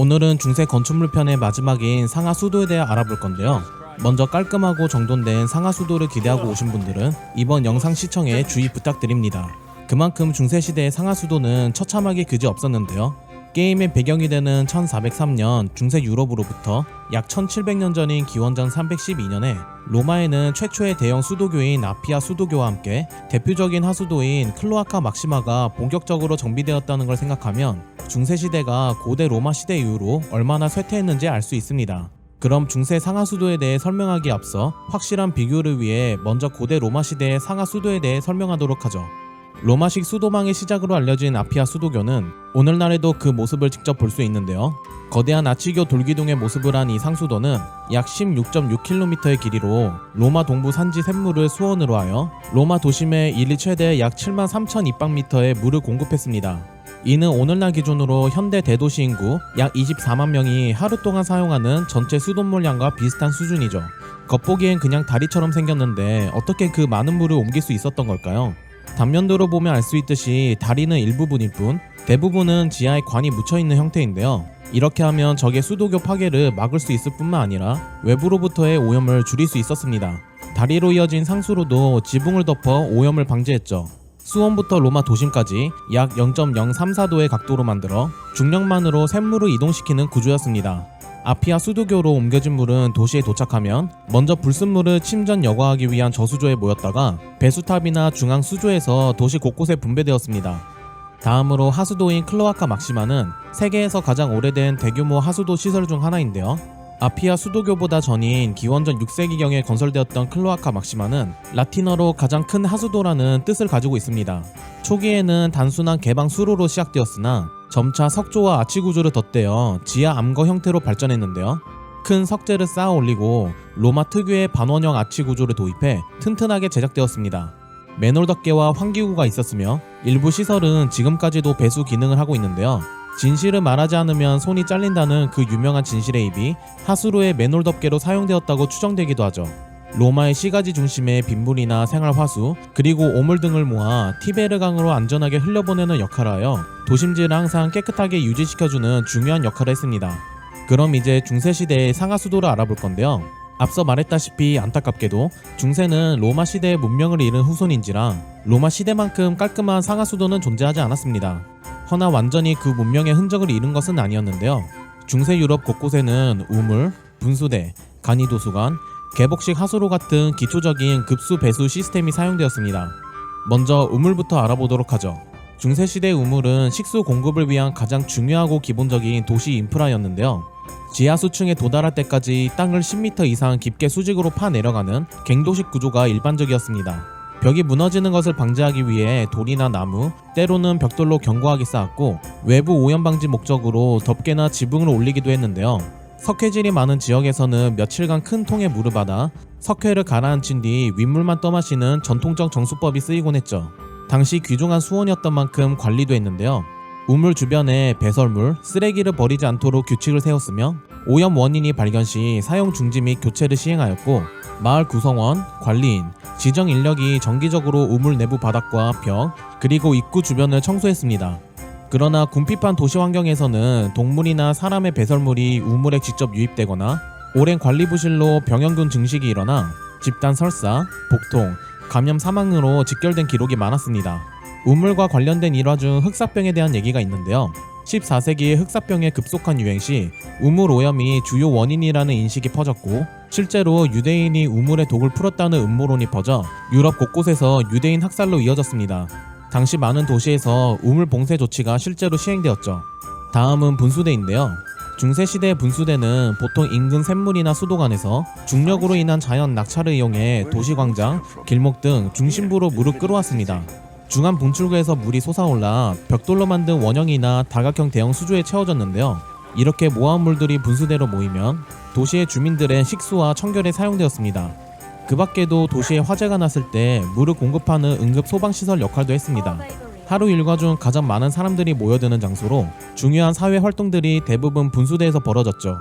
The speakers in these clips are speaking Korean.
오늘은 중세 건축물 편의 마지막인 상하 수도에 대해 알아볼 건데요. 먼저 깔끔하고 정돈된 상하 수도를 기대하고 오신 분들은 이번 영상 시청에 주의 부탁드립니다. 그만큼 중세 시대의 상하 수도는 처참하게 그지 없었는데요. 게임의 배경이 되는 1403년 중세 유럽으로부터 약 1700년 전인 기원전 312년에 로마에는 최초의 대형 수도교인 아피아 수도교와 함께 대표적인 하수도인 클로아카 막시마가 본격적으로 정비되었다는 걸 생각하면 중세 시대가 고대 로마 시대 이후로 얼마나 쇠퇴했는지 알 수 있습니다. 그럼 중세 상하 수도에 대해 설명하기에 앞서 확실한 비교를 위해 먼저 고대 로마 시대의 상하 수도에 대해 설명하도록 하죠. 로마식 수도망의 시작으로 알려진 아피아 수도교는 오늘날에도 그 모습을 직접 볼 수 있는데요. 거대한 아치교 돌기둥의 모습을 한 이 상수도는 약 16.6km의 길이로 로마 동부 산지 샘물을 수원으로 하여 로마 도심에 일일 최대 약 7만 3천 입방미터의 물을 공급했습니다. 이는 오늘날 기준으로 현대 대도시 인구 약 24만 명이 하루 동안 사용하는 전체 수돗물량과 비슷한 수준이죠. 겉보기엔 그냥 다리처럼 생겼는데 어떻게 그 많은 물을 옮길 수 있었던 걸까요? 단면도로 보면 알 수 있듯이 다리는 일부분일 뿐 대부분은 지하에 관이 묻혀 있는 형태인데요. 이렇게 하면 적의 수도교 파괴를 막을 수 있을 뿐만 아니라 외부로부터의 오염을 줄일 수 있었습니다. 다리로 이어진 상수로도 지붕을 덮어 오염을 방지했죠. 수원부터 로마 도심까지 약 0.034도의 각도로 만들어 중력만으로 샘물을 이동시키는 구조였습니다. 아피아 수도교로 옮겨진 물은 도시에 도착하면 먼저 불순물을 침전 여과하기 위한 저수조에 모였다가 배수탑이나 중앙 수조에서 도시 곳곳에 분배되었습니다. 다음으로 하수도인 클로아카 막시마는 세계에서 가장 오래된 대규모 하수도 시설 중 하나인데요. 아피아 수도교보다 전인 기원전 6세기경에 건설되었던 클로아카 막시마는 라틴어로 가장 큰 하수도라는 뜻을 가지고 있습니다. 초기에는 단순한 개방 수로로 시작되었으나 점차 석조와 아치 구조를 덧대어 지하 암거 형태로 발전했는데요. 큰 석재를 쌓아 올리고 로마 특유의 반원형 아치 구조를 도입해 튼튼하게 제작되었습니다. 맨홀 덮개와 환기구가 있었으며 일부 시설은 지금까지도 배수 기능을 하고 있는데요. 진실을 말하지 않으면 손이 잘린다는 그 유명한 진실의 입이 하수로의 맨홀 덮개로 사용되었다고 추정되기도 하죠. 로마의 시가지 중심의 빗물이나 생활 화수 그리고 오물 등을 모아 티베르강으로 안전하게 흘려보내는 역할을 하여 도심지를 항상 깨끗하게 유지시켜주는 중요한 역할을 했습니다. 그럼 이제 중세 시대의 상하 수도를 알아볼 건데요. 앞서 말했다시피 안타깝게도 중세는 로마 시대의 문명을 잃은 후손인지라 로마 시대만큼 깔끔한 상하 수도는 존재하지 않았습니다. 허나 완전히 그 문명의 흔적을 잃은 것은 아니었는데요. 중세 유럽 곳곳에는 우물, 분수대, 간이도수관, 개복식 하수로 같은 기초적인 급수 배수 시스템이 사용되었습니다. 먼저 우물부터 알아보도록 하죠. 중세시대 우물은 식수 공급을 위한 가장 중요하고 기본적인 도시 인프라였는데요. 지하 수층에 도달할 때까지 땅을 10m 이상 깊게 수직으로 파 내려가는 갱도식 구조가 일반적이었습니다. 벽이 무너지는 것을 방지하기 위해 돌이나 나무, 때로는 벽돌로 견고하게 쌓았고 외부 오염 방지 목적으로 덮개나 지붕을 올리기도 했는데요. 석회질이 많은 지역에서는 며칠간 큰 통에 물을 받아 석회를 가라앉힌 뒤 윗물만 떠마시는 전통적 정수법이 쓰이곤 했죠. 당시 귀중한 수원이었던 만큼 관리도 했는데요. 우물 주변에 배설물, 쓰레기를 버리지 않도록 규칙을 세웠으며 오염 원인이 발견 시 사용 중지 및 교체를 시행하였고 마을 구성원, 관리인, 지정 인력이 정기적으로 우물 내부 바닥과 벽 그리고 입구 주변을 청소했습니다. 그러나 궁핍한 도시 환경에서는 동물이나 사람의 배설물이 우물에 직접 유입되거나 오랜 관리 부실로 병원균 증식이 일어나 집단 설사, 복통, 감염 사망으로 직결된 기록이 많았습니다. 우물과 관련된 일화 중 흑사병에 대한 얘기가 있는데요. 14세기의 흑사병의 급속한 유행 시 우물 오염이 주요 원인이라는 인식이 퍼졌고 실제로 유대인이 우물에 독을 풀었다는 음모론이 퍼져 유럽 곳곳에서 유대인 학살로 이어졌습니다. 당시 많은 도시에서 우물 봉쇄 조치가 실제로 시행되었죠. 다음은 분수대인데요. 중세시대 분수대는 보통 인근 샘물이나 수도관에서 중력으로 인한 자연 낙차를 이용해 도시광장, 길목 등 중심부로 물을 끌어왔습니다. 중앙 분출구에서 물이 솟아올라 벽돌로 만든 원형이나 다각형 대형 수조에 채워졌는데요. 이렇게 모아온 물들이 분수대로 모이면 도시의 주민들의 식수와 청결에 사용되었습니다. 그 밖에도 도시에 화재가 났을 때 물을 공급하는 응급 소방시설 역할도 했습니다. 하루 일과 중 가장 많은 사람들이 모여드는 장소로 중요한 사회 활동들이 대부분 분수대에서 벌어졌죠.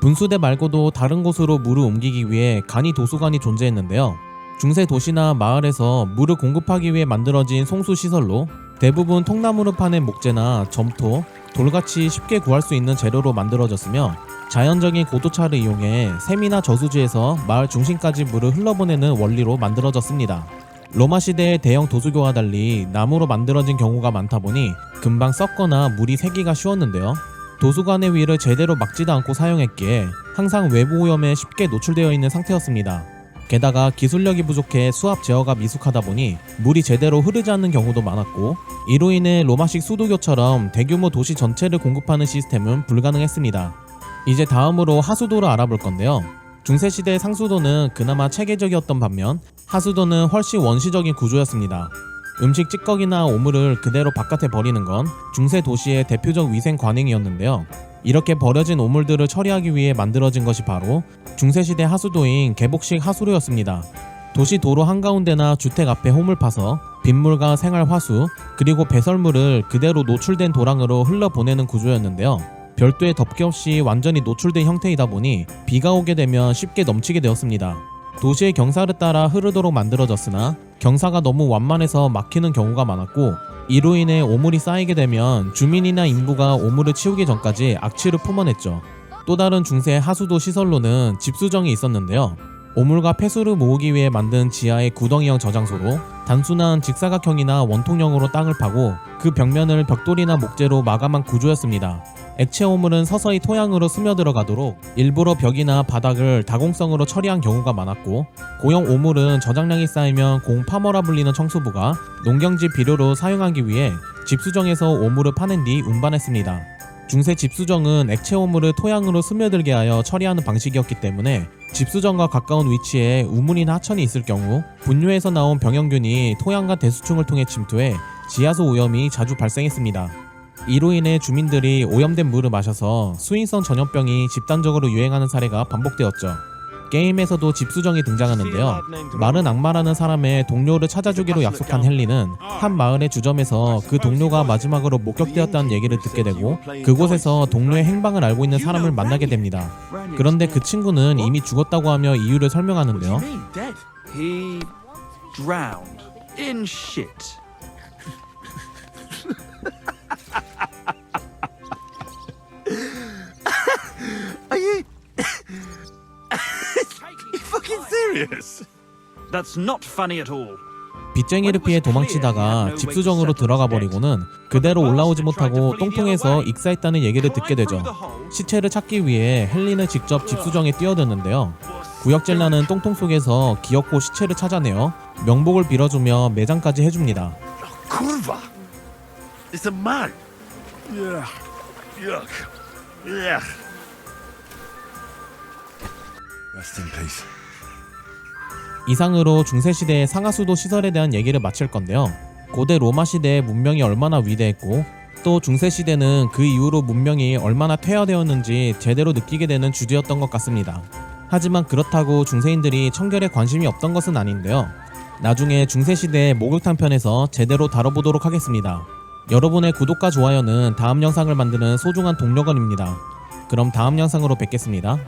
분수대 말고도 다른 곳으로 물을 옮기기 위해 간이 도수관이 존재했는데요. 중세 도시나 마을에서 물을 공급하기 위해 만들어진 송수 시설로 대부분 통나무로 파낸 목재나 점토, 돌같이 쉽게 구할 수 있는 재료로 만들어졌으며 자연적인 고도차를 이용해 샘이나 저수지에서 마을 중심까지 물을 흘러보내는 원리로 만들어졌습니다. 로마 시대의 대형 도수교와 달리 나무로 만들어진 경우가 많다 보니 금방 썩거나 물이 새기가 쉬웠는데요. 도수관의 위를 제대로 막지도 않고 사용했기에 항상 외부 오염에 쉽게 노출되어 있는 상태였습니다. 게다가 기술력이 부족해 수압 제어가 미숙하다 보니 물이 제대로 흐르지 않는 경우도 많았고 이로 인해 로마식 수도교처럼 대규모 도시 전체를 공급하는 시스템은 불가능했습니다. 이제 다음으로 하수도를 알아볼 건데요. 중세시대 상수도는 그나마 체계적이었던 반면 하수도는 훨씬 원시적인 구조였습니다. 음식 찌꺼기나 오물을 그대로 바깥에 버리는 건 중세 도시의 대표적 위생 관행이었는데요. 이렇게 버려진 오물들을 처리하기 위해 만들어진 것이 바로 중세시대 하수도인 개복식 하수로였습니다. 도시 도로 한가운데나 주택 앞에 홈을 파서 빗물과 생활 화수 그리고 배설물을 그대로 노출된 도랑으로 흘러보내는 구조였는데요. 별도의 덮개 없이 완전히 노출된 형태이다 보니 비가 오게 되면 쉽게 넘치게 되었습니다. 도시의 경사를 따라 흐르도록 만들어졌으나 경사가 너무 완만해서 막히는 경우가 많았고 이로 인해 오물이 쌓이게 되면 주민이나 인부가 오물을 치우기 전까지 악취를 품어냈죠. 또 다른 중세 하수도 시설로는 집수정이 있었는데요. 오물과 폐수를 모으기 위해 만든 지하의 구덩이형 저장소로 단순한 직사각형이나 원통형으로 땅을 파고 그 벽면을 벽돌이나 목재로 마감한 구조였습니다. 액체 오물은 서서히 토양으로 스며들어가도록 일부러 벽이나 바닥을 다공성으로 처리한 경우가 많았고 고형 오물은 저장량이 쌓이면 공파머라 불리는 청소부가 농경지 비료로 사용하기 위해 집수정에서 오물을 파낸 뒤 운반했습니다. 중세 집수정은 액체 오물을 토양으로 스며들게 하여 처리하는 방식이었기 때문에 집수정과 가까운 위치에 우물이나 하천이 있을 경우 분뇨에서 나온 병영균이 토양과 대수층을 통해 침투해 지하수 오염이 자주 발생했습니다. 이로 인해 주민들이 오염된 물을 마셔서 수인성 전염병이 집단적으로 유행하는 사례가 반복되었죠. 게임에서도 집수정이 등장하는데요. 마른 악마라는 사람의 동료를 찾아주기로 약속한 헨리는 한 마을의 주점에서 그 동료가 마지막으로 목격되었다는 얘기를 듣게 되고 그곳에서 동료의 행방을 알고 있는 사람을 만나게 됩니다. 그런데 그 친구는 이미 죽었다고 하며 이유를 설명하는데요. Serious? That's not funny at all. 빚쟁이를 피해 도망치다가 집 수정으로 들어가 버리고는 그대로 올라오지 못하고 똥통에서 익사했다는 얘기를 듣게 되죠. 시체를 찾기 위해 헨리는 직접 집 수정에 뛰어드는데요. 구역젤라는 똥통 속에서 기어코 시체를 찾아내어 명복을 빌어주며 매장까지 해줍니다. Kurva! It's a man! Yeah. Yuck. Yeah. Rest in peace. 이상으로 중세시대의 상하수도 시설에 대한 얘기를 마칠 건데요. 고대 로마 시대의 문명이 얼마나 위대했고 또 중세시대는 그 이후로 문명이 얼마나 퇴화되었는지 제대로 느끼게 되는 주제였던 것 같습니다. 하지만 그렇다고 중세인들이 청결에 관심이 없던 것은 아닌데요. 나중에 중세시대의 목욕탕 편에서 제대로 다뤄보도록 하겠습니다. 여러분의 구독과 좋아요는 다음 영상을 만드는 소중한 동력원입니다. 그럼 다음 영상으로 뵙겠습니다.